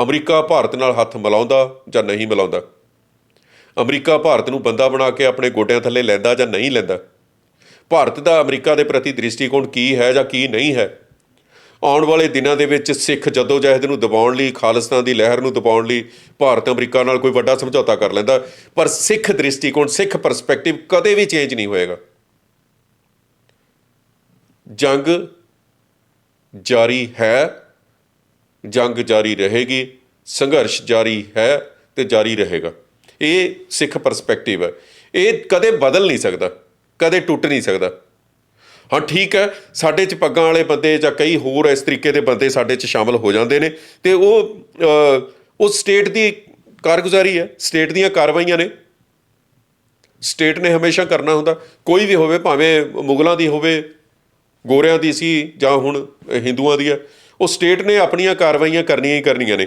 America Bharat ਨਾਲ ਹੱਥ ਮਿਲਾਉਂਦਾ ਜਾਂ ਨਹੀਂ ਮਿਲਾਉਂਦਾ? ਅਮਰੀਕਾ ਭਾਰਤ ਨੂੰ ਬੰਦਾ ਬਣਾ ਕੇ ਆਪਣੇ ਗੋਡਿਆਂ ਥੱਲੇ ਲੈਂਦਾ ਜਾਂ ਨਹੀਂ ਲੈਂਦਾ? ਭਾਰਤ ਦਾ ਅਮਰੀਕਾ ਦੇ ਪ੍ਰਤੀ ਦ੍ਰਿਸ਼ਟੀਕੋਣ ਕੀ ਹੈ ਜਾਂ ਕੀ ਨਹੀਂ ਹੈ? ਆਉਣ ਵਾਲੇ ਦਿਨਾਂ ਦੇ ਵਿੱਚ ਸਿੱਖ ਜਦੋਜਹਿਦ ਨੂੰ ਦਬਾਉਣ ਲਈ, ਖਾਲਿਸਤਾਨ ਦੀ ਲਹਿਰ ਨੂੰ ਦਬਾਉਣ ਲਈ ਭਾਰਤ ਅਮਰੀਕਾ ਨਾਲ ਕੋਈ ਵੱਡਾ ਸਮਝੌਤਾ ਕਰ ਲੈਂਦਾ। ਪਰ ਸਿੱਖ ਦ੍ਰਿਸ਼ਟੀਕੋਣ, ਸਿੱਖ ਪਰਸਪੈਕਟਿਵ ਕਦੇ ਵੀ ਚੇਂਜ ਨਹੀਂ ਹੋਏਗਾ। ਜੰਗ ਜਾਰੀ ਹੈ। ਜੰਗ ਜਾਰੀ ਰਹੇਗੀ, ਸੰਘਰਸ਼ ਜਾਰੀ ਹੈ ਤੇ ਜਾਰੀ ਰਹੇਗਾ। ਇਹ ਸਿੱਖ ਪਰਸਪੈਕਟਿਵ ਹੈ। ਇਹ ਕਦੇ ਬਦਲ ਨਹੀਂ ਸਕਦਾ, ਕਦੇ ਟੁੱਟ ਨਹੀਂ ਸਕਦਾ। ਹਾਂ, ਠੀਕ ਹੈ, ਸਾਡੇ ਚ ਪੱਗਾਂ ਵਾਲੇ ਬੰਦੇ ਜਾਂ ਕਈ ਹੋਰ ਇਸ ਤਰੀਕੇ ਦੇ ਬੰਦੇ ਸਾਡੇ ਚ ਸ਼ਾਮਲ ਹੋ ਜਾਂਦੇ ਨੇ ਤੇ ਉਹ ਉਹ ਸਟੇਟ ਦੀ ਕਾਰਗੁਜ਼ਾਰੀ ਹੈ ਸਟੇਟ ਦੀਆਂ ਕਾਰਵਾਈਆਂ ਨੇ। ਸਟੇਟ ਨੇ ਹਮੇਸ਼ਾ ਕਰਨਾ ਹੁੰਦਾ, ਕੋਈ ਵੀ ਹੋਵੇ, ਭਾਵੇਂ ਮੁਗਲਾਂ ਦੀ ਹੋਵੇ, ਗੋਰਿਆਂ ਦੀ ਸੀ ਜਾਂ ਹੁਣ ਹਿੰਦੂਆਂ ਦੀ ਹੈ। ਉਹ ਸਟੇਟ ਨੇ ਆਪਣੀਆਂ ਕਾਰਵਾਈਆਂ ਕਰਨੀਆਂ ਹੀ ਕਰਨੀਆਂ ਨੇ।